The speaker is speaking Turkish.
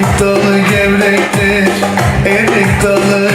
Erik dalı gevrektir Erik dalı